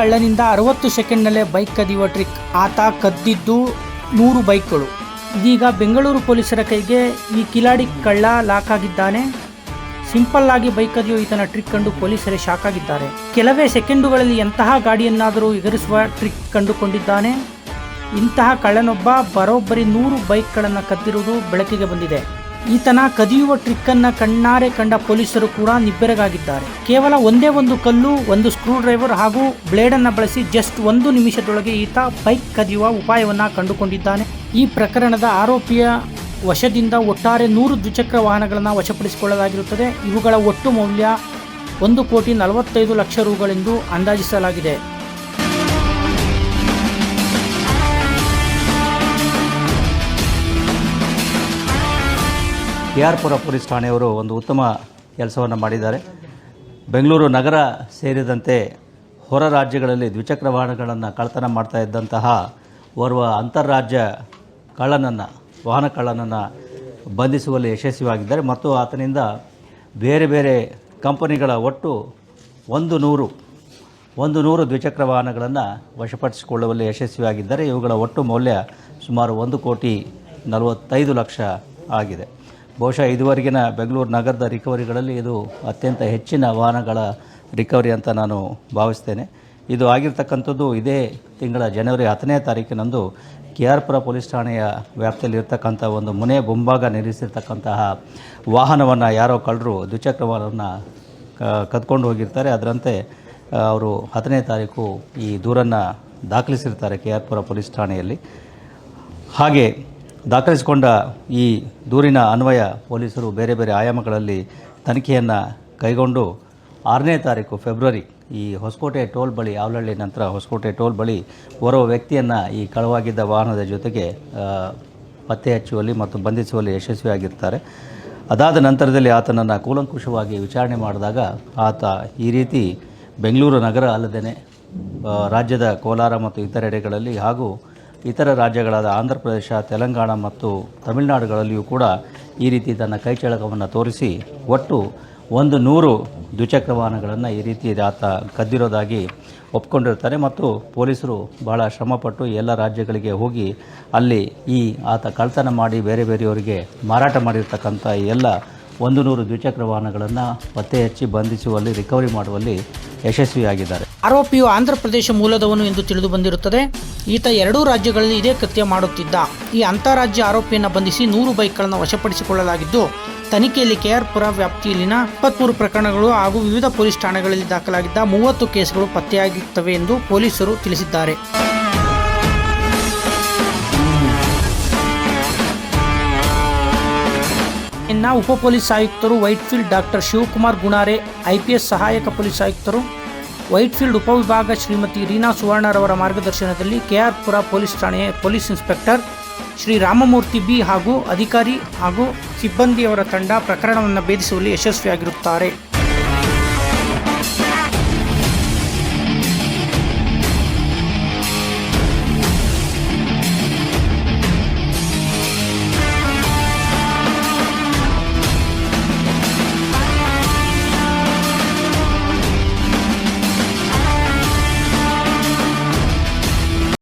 ಕಳ್ಳನಿಂದ ಅರವತ್ತು ಸೆಕೆಂಡ್ನಲ್ಲೇ bike ಕದಿಯುವ trick. ಆತ ಕದ್ದಿದ್ದು ನೂರು ಬೈಕ್ಗಳು. ಇದೀಗ ಬೆಂಗಳೂರು ಪೊಲೀಸರ ಕೈಗೆ ಈ ಕಿಲಾಡಿ ಕಳ್ಳ ಲಾಕ್ ಆಗಿದ್ದಾನೆ. ಸಿಂಪಲ್ ಆಗಿ ಬೈಕ್ ಕದಿಯೋ ಈತನ ಟ್ರಿಕ್ ಕಂಡು ಪೊಲೀಸರೇ ಶಾಕ್ ಆಗಿದ್ದಾರೆ. ಕೆಲವೇ ಸೆಕೆಂಡುಗಳಲ್ಲಿ ಎಂತಹ ಗಾಡಿಯನ್ನಾದರೂ ಎಗರಿಸುವ ಟ್ರಿಕ್ ಕಂಡುಕೊಂಡಿದ್ದಾನೆ. ಇಂತಹ ಕಳ್ಳನೊಬ್ಬ ಬರೋಬ್ಬರಿ ನೂರು ಬೈಕ್ಗಳನ್ನು ಕದ್ದಿರುವುದು ಬೆಳಕಿಗೆ ಬಂದಿದೆ. ಈತನ ಕದಿಯುವ ಟ್ರಿಕ್ಕನ್ನು ಕಣ್ಣಾರೆ ಕಂಡ ಪೊಲೀಸರು ಕೂಡ ನಿಬ್ಬೆರಗಾಗಿದ್ದಾರೆ. ಕೇವಲ ಒಂದೇ ಒಂದು ಕಲ್ಲು, ಒಂದು ಸ್ಕ್ರೂ ಡ್ರೈವರ್ ಹಾಗೂ ಬ್ಲೇಡನ್ನು ಬಳಸಿ ಜಸ್ಟ್ ಒಂದು ನಿಮಿಷದೊಳಗೆ ಈತ ಬೈಕ್ ಕದಿಯುವ ಉಪಾಯವನ್ನು ಕಂಡುಕೊಂಡಿದ್ದಾನೆ. ಈ ಪ್ರಕರಣದ ಆರೋಪಿಯ ವಶದಿಂದ ಒಟ್ಟಾರೆ ನೂರು ದ್ವಿಚಕ್ರ ವಾಹನಗಳನ್ನು ವಶಪಡಿಸಿಕೊಳ್ಳಲಾಗಿರುತ್ತದೆ. ಇವುಗಳ ಒಟ್ಟು ಮೌಲ್ಯ ಒಂದು ಕೋಟಿ ನಲವತ್ತೈದು ಲಕ್ಷ ರೂಗಳೆಂದು ಅಂದಾಜಿಸಲಾಗಿದೆ. ಕೆ ಆರ್ ಪುರ ಪೊಲೀಸ್ ಠಾಣೆಯವರು ಒಂದು ಉತ್ತಮ ಕೆಲಸವನ್ನು ಮಾಡಿದ್ದಾರೆ. ಬೆಂಗಳೂರು ನಗರ ಸೇರಿದಂತೆ ಹೊರ ರಾಜ್ಯಗಳಲ್ಲಿ ದ್ವಿಚಕ್ರ ವಾಹನಗಳನ್ನು ಕಳ್ಳತನ ಮಾಡ್ತಾ ಇದ್ದಂತಹ ಓರ್ವ ಅಂತಾರಾಜ್ಯ ಕಳ್ಳನನ್ನು, ವಾಹನ ಕಳ್ಳನನ್ನು ಬಂಧಿಸುವಲ್ಲಿ ಯಶಸ್ವಿಯಾಗಿದ್ದಾರೆ ಮತ್ತು ಆತನಿಂದ ಬೇರೆ ಬೇರೆ ಕಂಪನಿಗಳ ಒಟ್ಟು ಒಂದು ನೂರು ಒಂದು ನೂರು ದ್ವಿಚಕ್ರ ವಾಹನಗಳನ್ನು ವಶಪಡಿಸಿಕೊಳ್ಳುವಲ್ಲಿ ಯಶಸ್ವಿಯಾಗಿದ್ದಾರೆ. ಇವುಗಳ ಒಟ್ಟು ಮೌಲ್ಯ ಸುಮಾರು ಒಂದು ಕೋಟಿ ನಲವತ್ತೈದು ಲಕ್ಷ ಆಗಿದೆ. ಬಹುಶಃ ಇದುವರೆಗಿನ ಬೆಂಗಳೂರು ನಗರದ ರಿಕವರಿಗಳಲ್ಲಿ ಇದು ಅತ್ಯಂತ ಹೆಚ್ಚಿನ ವಾಹನಗಳ ರಿಕವರಿ ಅಂತ ನಾನು ಭಾವಿಸ್ತೇನೆ. ಇದು ಆಗಿರ್ತಕ್ಕಂಥದ್ದು ಇದೇ ತಿಂಗಳ ಜನವರಿ ಹತ್ತನೇ ತಾರೀಕಿನಂದು ಕೆ ಆರ್ ಪುರ ಪೊಲೀಸ್ ಠಾಣೆಯ ವ್ಯಾಪ್ತಿಯಲ್ಲಿರ್ತಕ್ಕಂಥ ಒಂದು ಮುನೆ ಮುಂಭಾಗ ನಿಲ್ಲಿಸಿರ್ತಕ್ಕಂತಹ ವಾಹನವನ್ನು ಯಾರೋ ಕಳ್ಳರು ದ್ವಿಚಕ್ರ ವಾಹನವನ್ನು ಕದ್ಕೊಂಡು ಹೋಗಿರ್ತಾರೆ. ಅದರಂತೆ ಅವರು ಹತ್ತನೇ ತಾರೀಕು ಈ ದೂರನ್ನು ದಾಖಲಿಸಿರ್ತಾರೆ ಕೆ ಆರ್ ಪುರ ಪೊಲೀಸ್ ಠಾಣೆಯಲ್ಲಿ. ಹಾಗೆ ದಾಖಲಿಸಿಕೊಂಡ ಈ ದೂರಿನ ಅನ್ವಯ ಪೊಲೀಸರು ಬೇರೆ ಬೇರೆ ಆಯಾಮಗಳಲ್ಲಿ ತನಿಖೆಯನ್ನು ಕೈಗೊಂಡು ಆರನೇ ತಾರೀಕು ಫೆಬ್ರವರಿ ಈ ಹೊಸಕೋಟೆ ಟೋಲ್ ಬಳಿ ಆವಲಹಳ್ಳಿ ನಂತರ ಹೊಸಕೋಟೆ ಟೋಲ್ ಬಳಿ ಓರ್ವ ವ್ಯಕ್ತಿಯನ್ನು ಈ ಕಳವಾಗಿದ್ದ ವಾಹನದ ಜೊತೆಗೆ ಪತ್ತೆ ಹಚ್ಚುವಲ್ಲಿ ಮತ್ತು ಬಂಧಿಸುವಲ್ಲಿ ಯಶಸ್ವಿಯಾಗಿರ್ತಾರೆ. ಅದಾದ ನಂತರದಲ್ಲಿ ಆತನನ್ನು ಕೂಲಂಕುಷವಾಗಿ ವಿಚಾರಣೆ ಮಾಡಿದಾಗ ಆತ ಈ ರೀತಿ ಬೆಂಗಳೂರು ನಗರ ಅಲ್ಲದೇ ರಾಜ್ಯದ ಕೋಲಾರ ಮತ್ತು ಇತರೆಡೆಗಳಲ್ಲಿ ಹಾಗೂ ಇತರ ರಾಜ್ಯಗಳಾದ ಆಂಧ್ರ ಪ್ರದೇಶ, ತೆಲಂಗಾಣ ಮತ್ತು ತಮಿಳುನಾಡುಗಳಲ್ಲಿಯೂ ಕೂಡ ಈ ರೀತಿ ತನ್ನ ಕೈಚಳಕವನ್ನು ತೋರಿಸಿ ಒಟ್ಟು ಒಂದು ನೂರು ದ್ವಿಚಕ್ರ ವಾಹನಗಳನ್ನು ಈ ರೀತಿ ಆತ ಕದ್ದಿರೋದಾಗಿ ಒಪ್ಕೊಂಡಿರ್ತಾರೆ ಮತ್ತು ಪೊಲೀಸರು ಬಹಳ ಶ್ರಮಪಟ್ಟು ಎಲ್ಲ ರಾಜ್ಯಗಳಿಗೆ ಹೋಗಿ ಅಲ್ಲಿ ಈ ಆತ ಕಳ್ತನ ಮಾಡಿ ಬೇರೆ ಬೇರೆಯವರಿಗೆ ಮಾರಾಟ ಮಾಡಿರ್ತಕ್ಕಂಥ ಎಲ್ಲ ಒಂದು ನೂರು ದ್ವಿಚಕ್ರ ವಾಹನಗಳನ್ನು ಪತ್ತೆ ಹಚ್ಚಿ ಬಂಧಿಸುವಲ್ಲಿ, ರಿಕವರಿ ಮಾಡುವಲ್ಲಿ ಯಶಸ್ವಿಯಾಗಿದ್ದಾರೆ. ಆರೋಪಿಯು ಆಂಧ್ರಪ್ರದೇಶ ಮೂಲದವನು ಎಂದು ತಿಳಿದು ಬಂದಿರುತ್ತದೆ. ಈತ ಎರಡೂ ರಾಜ್ಯಗಳಲ್ಲಿ ಇದೇ ಕೃತ್ಯ ಮಾಡುತ್ತಿದ್ದ. ಈ ಅಂತಾರಾಜ್ಯ ಆರೋಪಿಯನ್ನು ಬಂಧಿಸಿ ನೂರು ಬೈಕ್ಗಳನ್ನು ವಶಪಡಿಸಿಕೊಳ್ಳಲಾಗಿದ್ದು, ತನಿಖೆಯಲ್ಲಿ ಕೆಆರ್ ಪುರ ವ್ಯಾಪ್ತಿಯಲ್ಲಿನ ಇಪ್ಪತ್ಮೂರು ಪ್ರಕರಣಗಳು ಹಾಗೂ ವಿವಿಧ ಪೊಲೀಸ್ ಠಾಣೆಗಳಲ್ಲಿ ದಾಖಲಾಗಿದ್ದ ಮೂವತ್ತು ಕೇಸ್ಗಳು ಪತ್ತೆಯಾಗುತ್ತವೆ ಎಂದು ಪೊಲೀಸರು ತಿಳಿಸಿದ್ದಾರೆ. ಇನ್ನ ಉಪ ಪೊಲೀಸ್ ಆಯುಕ್ತರು ವೈಟ್ಫೀಲ್ಡ್ ಡಾಕ್ಟರ್ ಶಿವಕುಮಾರ್ ಗುಣಾರೆ ಐಪಿಎಸ್ ಸಹಾಯಕ ಪೊಲೀಸ್ ಆಯುಕ್ತರು ವೈಟ್ಫೀಲ್ಡ್ ಉಪವಿಭಾಗ ಶ್ರೀಮತಿ ರೀನಾ ಸುವರ್ಣರವರ ಮಾರ್ಗದರ್ಶನದಲ್ಲಿ ಕೆಆರ್ಪುರ ಪೊಲೀಸ್ ಠಾಣೆಯ police inspector Shri Ramamurthy B ಹಾಗೂ ಅಧಿಕಾರಿ ಹಾಗೂ ಸಿಬ್ಬಂದಿಯವರ ತಂಡ ಪ್ರಕರಣವನ್ನು ಭೇದಿಸುವಲ್ಲಿ ಯಶಸ್ವಿಯಾಗಿರುತ್ತಾರೆ.